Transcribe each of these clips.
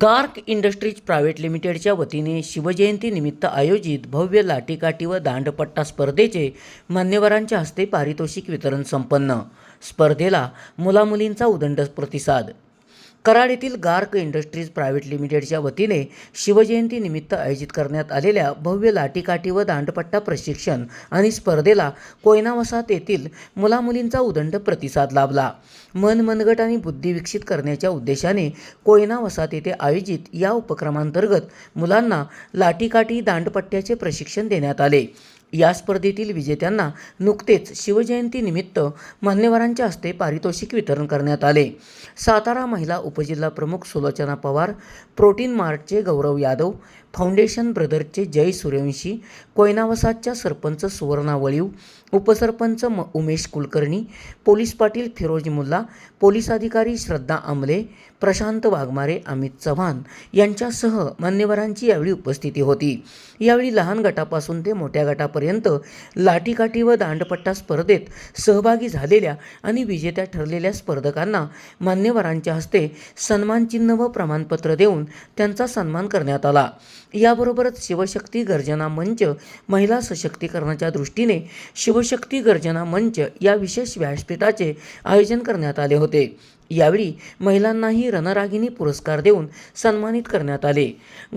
गार्क industries private लिमिटेडच्या वतीने शिवजयंतीनिमित्त आयोजित भव्य लाटीकाटी व दांडपट्टा स्पर्धेचे मान्यवरांच्या हस्ते पारितोषिक वितरण संपन्न. स्पर्धेला मुलामुलींचा उदंड प्रतिसाद कराड येथील गार्क इंडस्ट्रीज प्रायव्हेट लिमिटेडच्या वतीने शिवजयंतीनिमित्त आयोजित करण्यात आलेल्या भव्य लाटीकाठी व दांडपट्टा प्रशिक्षण आणि स्पर्धेला कोयना वसाहत येथील मुलामुलींचा उदंड प्रतिसाद लाभला. मन मनगट आणि बुद्धी विकसित करण्याच्या उद्देशाने कोयना वसाहत येथे आयोजित या उपक्रमांतर्गत मुलांना लाठीकाठी दांडपट्ट्याचे प्रशिक्षण देण्यात आले. या स्पर्धेतील विजेत्यांना नुकतेच शिवजयंतीनिमित्त मान्यवरांच्या हस्ते पारितोषिक वितरण करण्यात आले. सातारा महिला उपजिल्हा प्रमुख सुलोचना पवार प्रोटीन मार्टचे गौरव यादव फाउंडेशन ब्रदरचे जय सूर्यवंशी कोयनावसातच्या सरपंच सुवर्णा वळीव उपसरपंच म उमेश कुलकर्णी पोलीस पाटील फिरोज मुल्ला पोलीस अधिकारी श्रद्धा आमले प्रशांत वाघमारे अमित चव्हाण यांच्यासह मान्यवरांची यावेळी उपस्थिती होती. यावेळी लहान गटापासून ते मोठ्या गटापर्यंत लाठीकाठी व दांडपट्टा स्पर्धेत सहभागी झालेल्या आणि विजेत्या ठरलेल्या स्पर्धकांना मान्यवरांच्या हस्ते सन्मानचिन्ह व प्रमाणपत्र देऊन त्यांचा सन्मान करण्यात आला. याबरोबरच शिवशक्ती गर्जना मंच महिला सशक्तीकरणाच्या दृष्टीने शिवशक्ती गर्जना मंच या विशेष व्यासपीठाचे आयोजन करण्यात आले होते. यावेळी महिलांनाही रणरागिणी पुरस्कार देऊन सन्मानित करण्यात आले.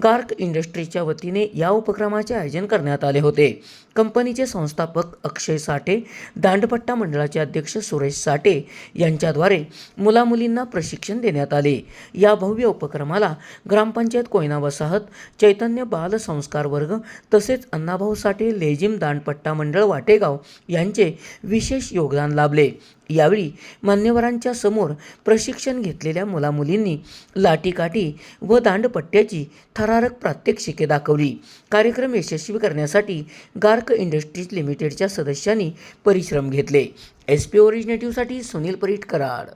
गार्क इंडस्ट्रीच्या वतीने या उपक्रमाचे आयोजन करण्यात आले होते. कंपनीचे संस्थापक अक्षय साठे दांडपट्टा मंडळाचे अध्यक्ष सुरेश साठे यांच्याद्वारे मुलामुलींना प्रशिक्षण देण्यात आले. या भव्य उपक्रमाला ग्रामपंचायत कोयना वसाहत चैतन्य बाल संस्कार वर्ग तसेच अण्णाभाऊ साठे लेझिम दांडपट्टा मंडळ वाटेगाव यांचे विशेष योगदान लाभले. यावेळी मान्यवरांच्या समोर प्रशिक्षण घेतलेल्या मुलामुलींनी लाठीकाठी व दांडपट्ट्याची थरारक प्रात्यक्षिके दाखवली. कार्यक्रम यशस्वी करण्यासाठी गार्क इंडस्ट्रीज लिमिटेडच्या सदस्यांनी परिश्रम घेतले. एस पी ओरिजिनेटिव्हसाठी सुनील परीट कराड.